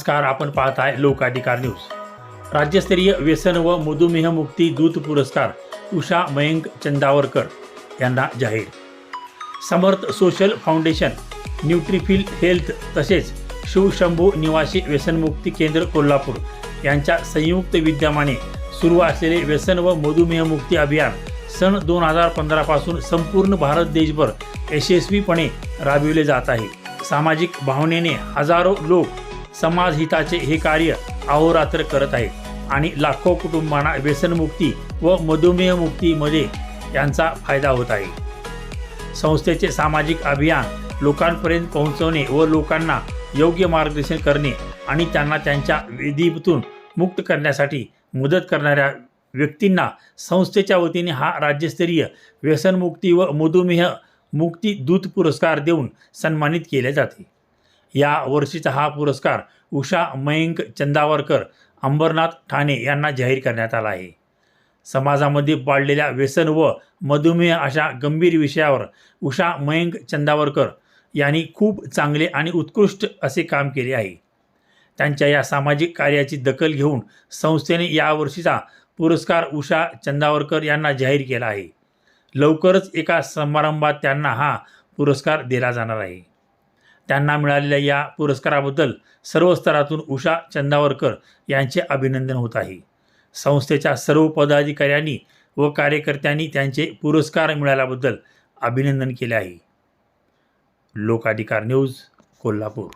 नमस्कार आपण पाहत आहे लोकाधिकार न्यूज. राज्यस्तरीय व्यसन व मधुमेह मुक्ती दूत पुरस्कार उषा मयंक चंदावरकर यांना जाहीर. Samarth social foundation Nutrifil health तसेच शिवशंभू निवासी व्यसनमुक्ती केंद्र कोल्हापूर यांच्या संयुक्त विद्यमाने सुरू असलेले व्यसन व मधुमेह मुक्ती अभियान सन दोन हजार पंधरापासून संपूर्ण भारत देशभर यशस्वीपणे राबविले जात आहे. सामाजिक भावनेने हजारो लोक समाजहिताचे हे कार्य अहोरात्र करत आहेत. आणि लाखो कुटुंबांना व्यसनमुक्ती व मधुमेह मुक्तीमध्ये यांचा फायदा होत आहे. संस्थेचे सामाजिक अभियान लोकांपर्यंत पोहोचवणे व लोकांना योग्य मार्गदर्शन करणे आणि त्यांना त्यांच्या विधीतून मुक्त करण्यासाठी मदत करणाऱ्या व्यक्तींना संस्थेच्या वतीने हा राज्यस्तरीय व्यसनमुक्ती व मधुमेह मुक्ती दूत पुरस्कार देऊन सन्मानित केले जाते. या वर्षीचा हा पुरस्कार उषा मयंक चंदावरकर अंबरनाथ ठाणे यांना जाहीर करण्यात आला आहे. समाजामध्ये पाळलेल्या व्यसन व मधुमेह अशा गंभीर विषयावर उषा मयंक चंदावरकर यांनी खूप चांगले आणि उत्कृष्ट असे काम केले आहे. त्यांच्या या सामाजिक कार्याची दखल घेऊन संस्थेने यावर्षीचा पुरस्कार उषा चंदावरकर यांना जाहीर केला आहे. लवकरच एका समारंभात त्यांना हा पुरस्कार दिला जाणार आहे. त्यांना मिळालेल्या या पुरस्काराबद्दल सर्व स्तरातून उषा चंदावरकर यांचे अभिनंदन होत आहे. संस्थेच्या सर्व पदाधिकाऱ्यांनी व कार्यकर्त्यांनी त्यांचे पुरस्कार मिळाल्याबद्दल अभिनंदन केले आहे. लोकाधिकार न्यूज कोल्हापूर.